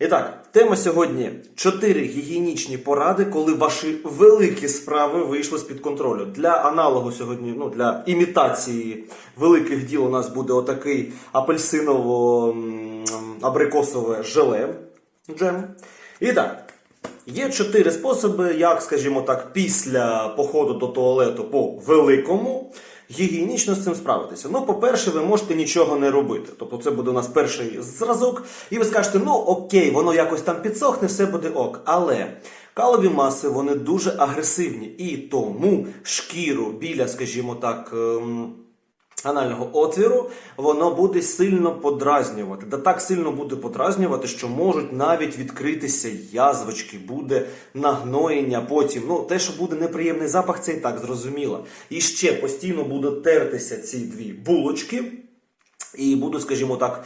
І так, тема сьогодні чотири гігієнічні поради, коли ваші великі справи вийшли з-під контролю. Для аналогу сьогодні, ну для імітації великих діл у нас буде отакий апельсиново-абрикосове желе джем. І так, є чотири способи, як, скажімо так, після походу до туалету по великому гігієнічно з цим справитися. Ну, по-перше, ви можете нічого не робити. Тобто це буде у нас перший зразок, і ви скажете, ну окей, воно якось там підсохне, все буде ок. Але калові маси вони дуже агресивні, і тому шкіру біля, скажімо так. ем, анального отвіру, воно буде сильно подразнювати. Да так сильно буде подразнювати, що можуть навіть відкритися язвочки, буде нагноєння потім. Ну, те, що буде неприємний запах, це і так зрозуміло. І ще постійно будуть тертися ці дві булочки, і буду, скажімо так.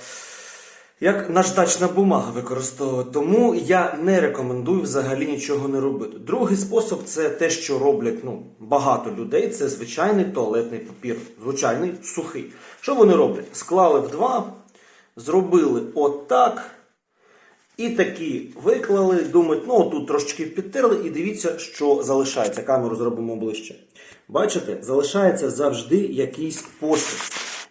Як наждачна бумага використовувати. Тому я не рекомендую взагалі нічого не робити. Другий спосіб це те, що роблять ну, багато людей. Це звичайний туалетний папір. Звичайний сухий. Що вони роблять? Склали в два, зробили отак. І такі виклали, думають, ну тут трошечки підтерли, і дивіться, що залишається. Камеру зробимо ближче. Бачите, залишається завжди якийсь посіб.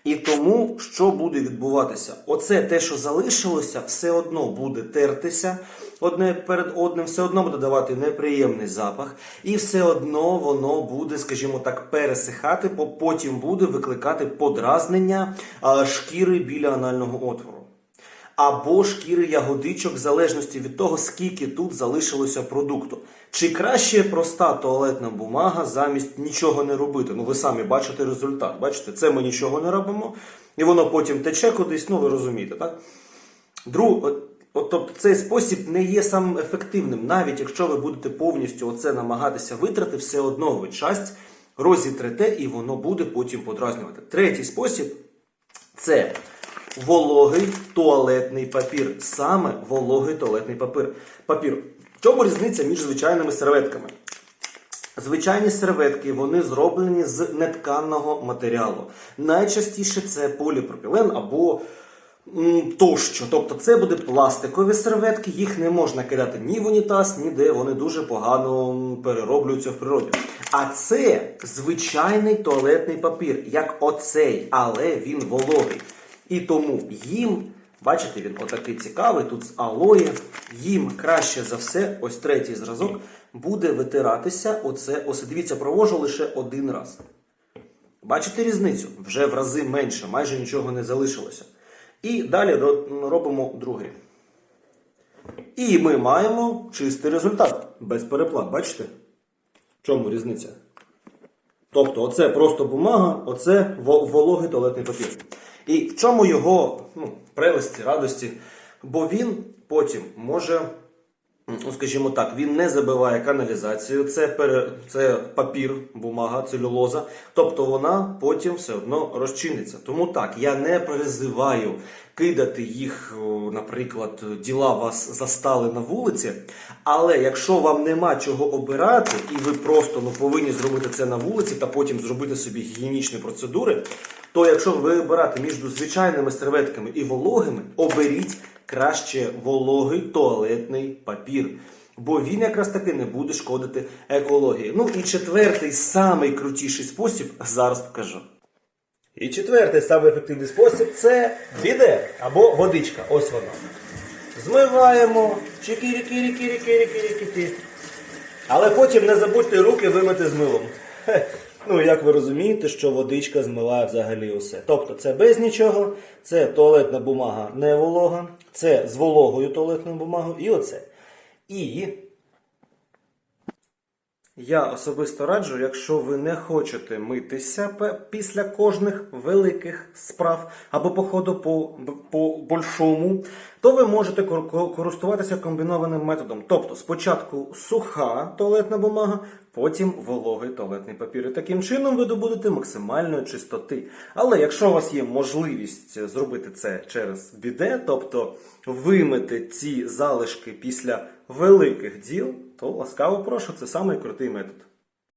І тому що буде відбуватися? Оце те, що залишилося, все одно буде тертися одне перед одним, все одно буде давати неприємний запах, і все одно воно буде, скажімо так, пересихати, бо потім буде викликати подразнення шкіри біля анального отвору або шкіри ягодичок, в залежності від того, скільки тут залишилося продукту. Чи краще проста туалетна бумага замість нічого не робити? Ну, ви самі бачите результат. Бачите, це ми нічого не робимо, і воно потім тече кудись, ну ви розумієте, так? Друг, от, от, тобто цей спосіб не є самим ефективним, навіть якщо ви будете повністю оце намагатися витрати, все одно ви часть розітрете і воно буде потім подразнювати. Третій спосіб це вологий туалетний папір. Саме вологий туалетний папір. папір. В чому різниця між звичайними серветками? Звичайні серветки вони зроблені з нетканного матеріалу. Найчастіше це поліпропілен або тощо. Тобто це буде пластикові серветки, їх не можна кидати ні в унітаз, ніде вони дуже погано перероблюються в природі. А це звичайний туалетний папір, як оцей, але він вологий. І тому їм, бачите, він отакий цікавий, тут з алої, їм краще за все, ось третій зразок, буде витиратися оце. Ось дивіться, провожу лише один раз. Бачите різницю? Вже в рази менше, майже нічого не залишилося. І далі робимо другий. І ми маємо чистий результат. Без переплат, бачите? В чому різниця? Тобто, оце просто бумага, оце вологий туалетний папір. І в чому його ну, прелесті, радості? Бо він потім може, скажімо так, він не забиває каналізацію, це, пере, це папір, бумага, целюлоза. Тобто вона потім все одно розчиниться. Тому так, я не призиваю кидати їх, наприклад, діла вас застали на вулиці. Але якщо вам нема чого обирати, і ви просто ну, повинні зробити це на вулиці та потім зробити собі гігієнічні процедури, то якщо ви вибирати між звичайними серветками і вологими, оберіть краще вологий туалетний папір. Бо він якраз таки не буде шкодити екології. Ну і четвертий, самий крутіший спосіб зараз покажу. І четвертий самий ефективний спосіб це біде або водичка. Ось вона. Змиваємо. Чики-рики-рики-рики-рики-рики. Але потім не забудьте руки вимити з милом. Ну, як ви розумієте, що водичка змиває взагалі усе. Тобто це без нічого, це туалетна бумага не волога, це з вологою туалетною бумагою і оце. І я особисто раджу, якщо ви не хочете митися після кожних великих справ або походу по, по большому, то ви можете кор- кор- користуватися комбінованим методом. Тобто спочатку суха туалетна бумага, потім вологий туалетний папір. І таким чином ви добудете максимальної чистоти. Але якщо у вас є можливість зробити це через біде, тобто вимити ці залишки після великих діл, то ласкаво прошу, це самий крутий метод.